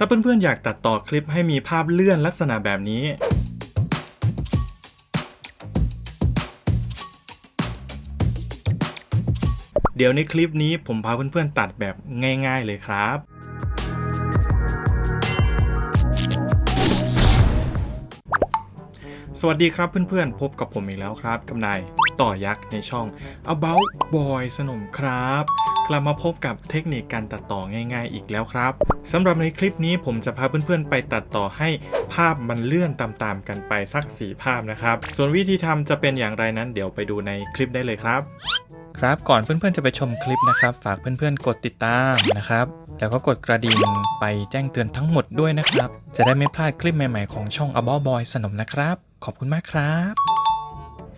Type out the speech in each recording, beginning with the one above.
ถ้าเพื่อนๆอยากตัดต่อคลิปให้มีภาพเลื่อนลักษณะแบบนี้ เดี๋ยวในคลิปนี้ผมพาเพื่อนๆตัดแบบง่ายๆเลยครับสวัสดีครับเพื่อนๆ พบกับผมอีกแล้วครับ กับนายต่อยักษ์ในช่อง About Boy สนมครับ กลับมาพบกับเทคนิคการตัดต่อง่าย ๆ อีกแล้วครับสำหรับในคลิปนี้ผมจะพาเพื่อนๆ ไปตัดต่อให้ภาพมันเลื่อนตามๆกันไปสักสีภาพนะครับ ส่วนวิธีทำจะเป็นอย่างไรนั้นเดี๋ยวไปดูในคลิปได้เลยครับครับก่อนเพื่อนๆจะไปชมคลิปนะครับ ฝากเพื่อนๆกดติดตามนะครับ แล้วก็กดกระดิ่งไปแจ้งเตือนทั้งหมดด้วยนะครับ จะได้ไม่พลาดคลิปใหม่ๆของช่อง About Boy สนมนะครับ ขอบคุณมากครับ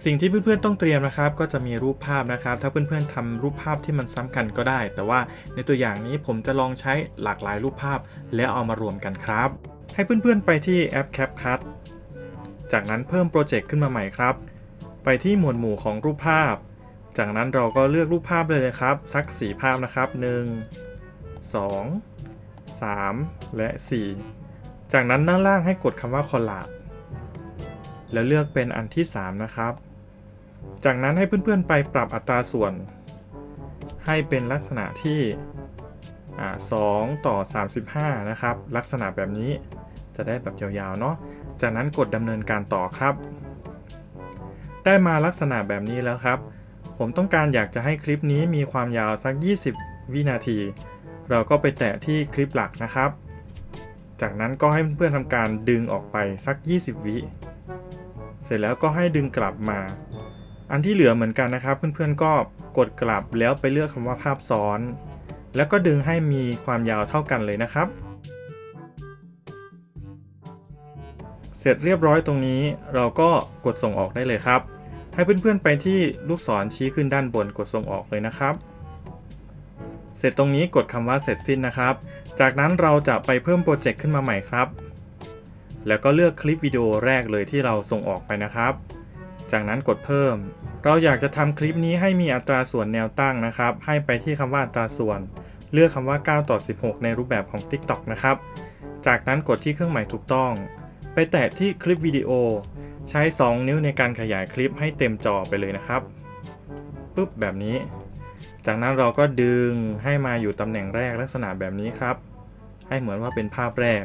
สิ่งที่เพื่อนๆต้องเตรียมนะครับ ก็จะมีรูปภาพนะครับ ถ้าเพื่อนๆทำรูปภาพที่มันซ้ำกันก็ได้ แต่ว่าในตัวอย่างนี้ผมจะลองใช้หลากหลายรูปภาพ แล้วเอามารวมกันครับ ให้เพื่อนๆไปที่แอป CapCut จากนั้นเพิ่มโปรเจกต์ขึ้นมาใหม่ครับ ไปที่หมวดหมู่ของรูปภาพ จากนั้นเราก็เลือกรูปภาพเลยนะครับ สักสีภาพนะครับ 1 2 3 และ 4 จากนั้นด้านล่างให้กดคำว่า collab แล้วเลือกเป็นอันที่ 3 นะครับ จากนั้นให้เพื่อนๆไปปรับอัตราส่วน ให้เป็นลักษณะที่2ต่อ 35 นะครับ ลักษณะแบบนี้จะได้แบบยาวๆเนาะ จากนั้นกดดำเนินการต่อครับ ได้มาลักษณะแบบนี้แล้วครับ ผมต้องการอยากจะให้คลิปนี้มีความยาวสัก 20 วินาที เราก็ไปแตะที่คลิปหลักนะครับ จากนั้นก็ให้เพื่อนๆทำการดึงออกไปสัก 20 วิ เสร็จแล้วก็ให้ดึงกลับมา อันที่เหลือเหมือนกันนะครับ เพื่อนๆก็กดกลับแล้วไปเลือกคำว่าภาพซ้อน แล้วก็ดึงให้มีความยาวเท่ากันเลยนะครับ เสร็จเรียบร้อยตรงนี้เราก็กดส่งออกได้เลยครับ ให้เพื่อนๆไปที่ลูกศรชี้ขึ้นด้านบนกดส่งออกเลยนะครับ เสร็จตรงนี้กดคำว่าเสร็จสิ้นนะครับ จากนั้นเราจะไปเพิ่มโปรเจกต์ขึ้นมาใหม่ครับ แล้วก็เลือกคลิปวิดีโอแรกเลยที่เราส่งออกไปนะครับ จากนั้นกดเพิ่ม เราอยากจะทำคลิปนี้ให้มีอัตราส่วนแนวตั้งนะครับ ให้ไปที่คำว่าอัตราส่วน เลือกคำว่า 9 ต่อ 16 ในรูปแบบของ TikTok นะครับ จากนั้นกดที่เครื่องหมายถูกต้อง ไปแตะที่คลิปวิดีโอ ใช้ 2 นิ้วในการขยายคลิปให้เต็มจอไปเลยนะครับปุ๊บแบบนี้ จากนั้นเราก็ดึงให้มาอยู่ตำแหน่งแรกลักษณะแบบนี้ครับ ให้เหมือนว่าเป็นภาพแรก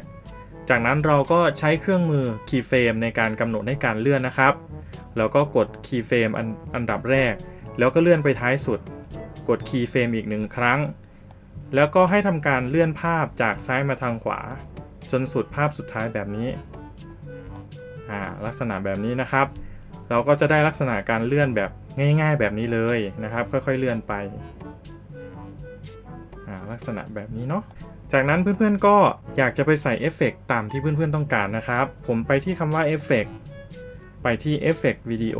จากนั้นเราก็ใช้เครื่องมือ Keyframe ในการกำหนดให้การเลื่อนนะครับ แล้วก็กด Keyframe อันอันดับแรก แล้วก็เลื่อนไปท้ายสุด กด Keyframe อีกหนึ่งครั้ง แล้วก็ให้ทำการเลื่อนภาพจากซ้ายมาทางขวา จนสุดภาพสุดท้ายแบบนี้อ่าลักษณะแบบนี้นะครับ เราก็จะได้ลักษณะการเลื่อนแบบง่าย ๆ แบบนี้เลยนะครับ ค่อยๆเลื่อนไปอ่าลักษณะแบบนี้เนาะจากนั้นเพื่อนๆก็อยากจะไปใส่เอฟเฟกต์ตามที่เพื่อนๆต้องการนะครับ ผมไปที่คำว่าเอฟเฟกต์ ไปที่เอฟเฟกต์วิดีโอ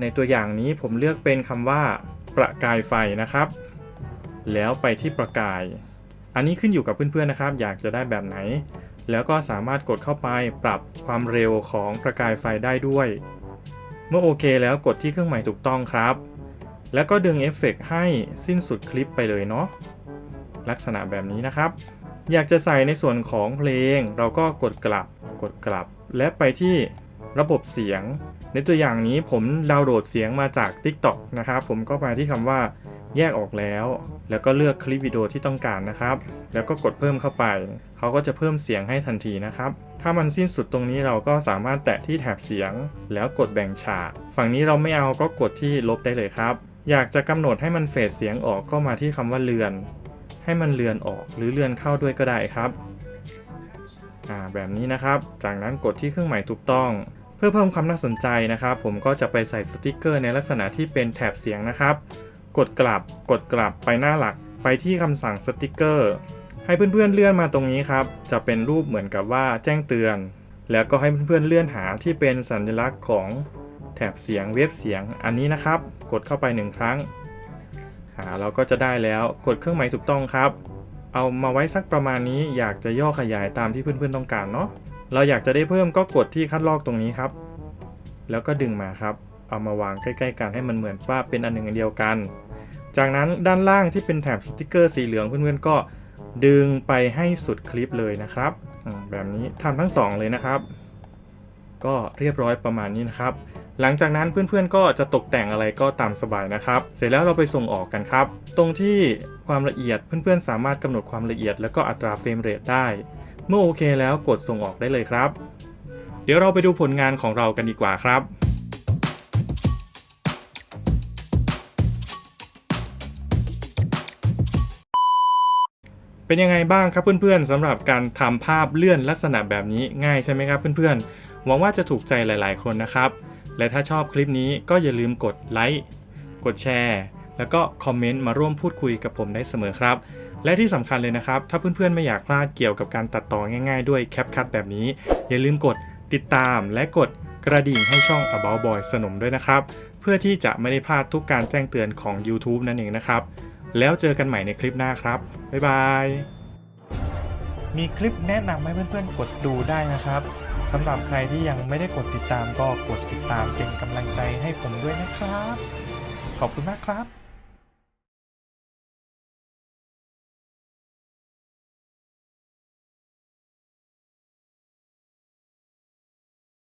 ในตัวอย่างนี้ผมเลือกเป็นคำว่า ประกายไฟนะครับ แล้วไปที่ประกาย อันนี้ขึ้นอยู่กับเพื่อนๆนะครับ อยากจะได้แบบไหน แล้วก็สามารถกดเข้าไปปรับความเร็วของประกายไฟได้ด้วย เมื่อโอเคแล้วกดที่เครื่องหมายถูกต้องครับ แล้วก็ดึงเอฟเฟกต์ให้สิ้นสุดคลิปไปเลยเนาะลักษณะแบบนี้นะครับ อยากจะใส่ในส่วนของเพลง เราก็กดกลับกดกลับ และไปที่ ระบบเสียง ในตัวอย่างนี้ผมดาวน์โหลดเสียงมาจาก TikTok นะครับ ผมก็มาที่คำว่าแยกออกแล้ว แล้วก็เลือกคลิปวิดีโอที่ต้องการนะครับ แล้วก็กดเพิ่มเข้าไป เขาก็จะเพิ่มเสียงให้ทันทีนะครับ ถ้ามันสิ้นสุดตรงนี้เราก็สามารถแตะที่แถบเสียง แล้วกดแบ่งฉาก ฝั่งนี้เราไม่เอาก็กดที่ลบได้เลยครับ อยากจะกำหนดให้มันเฟดเสียงออกก็มาที่คำว่าเลือน ให้มันเลือนออกหรือเลือนเข้าด้วยก็ได้ครับ อ่าแบบนี้นะครับ จากนั้นกดที่เครื่องหมายถูกต้อง เพื่อเพิ่มความน่าสนใจนะครับ ผมก็จะไปใส่สติกเกอร์ในลักษณะที่เป็นแถบเสียงนะครับ กดกลับกดกลับไปหน้าหลักไปที่คำสั่งสติกเกอร์ให้เพื่อนๆเลื่อนมาตรงนี้ครับ จะเป็นรูปเหมือนกับว่าแจ้งเตือน แล้วก็ให้เพื่อนๆเลื่อนหาที่เป็นสัญลักษณ์ของแถบเสียงเวฟเสียงอันนี้นะครับ กดเข้าไปหนึ่งครั้งอ่าเราก็จะได้แล้วกดเครื่องหมายถูกต้องครับ เอามาไว้สักประมาณนี้อยากจะย่อขยายตามที่เพื่อนๆต้องการเนาะ เราอยากจะได้เพิ่มก็กดที่คัดลอกตรงนี้ครับ แล้วก็ดึงมาครับ เอามาวางใกล้ๆกันให้มันเหมือนว่าเป็นอันหนึ่งอันเดียวกัน จากนั้นด้านล่างที่เป็นแถบสติกเกอร์สีเหลืองเพื่อนๆก็ดึงไปให้สุดคลิปเลยนะครับ แบบนี้ทำทั้งสองเลยนะครับ ก็เรียบร้อยประมาณนี้นะครับ หลังจากนั้นเพื่อนๆก็จะตกแต่งอะไรก็ตามสบายนะครับ เสร็จแล้วเราไปส่งออกกันครับ ตรงที่ความละเอียดเพื่อนๆสามารถกำหนดความละเอียด แล้วก็อัตราเฟรมเรทได้ เมื่อโอเคแล้วกดส่งออกได้เลยครับ เดี๋ยวเราไปดูผลงานของเรากันดีกว่าครับเป็นยังไงบ้างครับเพื่อนๆสำหรับการทำภาพเลื่อนลักษณะแบบนี้ง่ายใช่ไหมครับเพื่อนๆหวังว่าจะถูกใจหลายๆคนนะครับ และถ้าชอบคลิปนี้ก็อย่าลืมกดไลค์กดแชร์ แล้วก็คอมเมนต์มาร่วมพูดคุยกับผมได้เสมอครับ และที่สำคัญเลยนะครับ ถ้าเพื่อนๆไม่อยากพลาดเกี่ยวกับการตัดต่อง่ายๆด้วยแคปคั t แบบนี้ อย่าลืมกดติดตามและกดกระดิ่งให้ช่อง About Boy สนมด้วยนะครับ เพื่อที่จะไม่ได้พลาดทุกการแจ้งเตือนของ YouTube นั่นเองนะครับ แล้วเจอกันใหม่ในคลิปหน้าครับ บ๊ายบาย มีคลิปแนะนำให้เพื่อนๆกดดูได้นะครับสำหรับใครที่ยังไม่ได้กดติดตามก็กดติดตามเป็นกำลังใจให้ผมด้วยนะครับ ขอบคุณมากครับ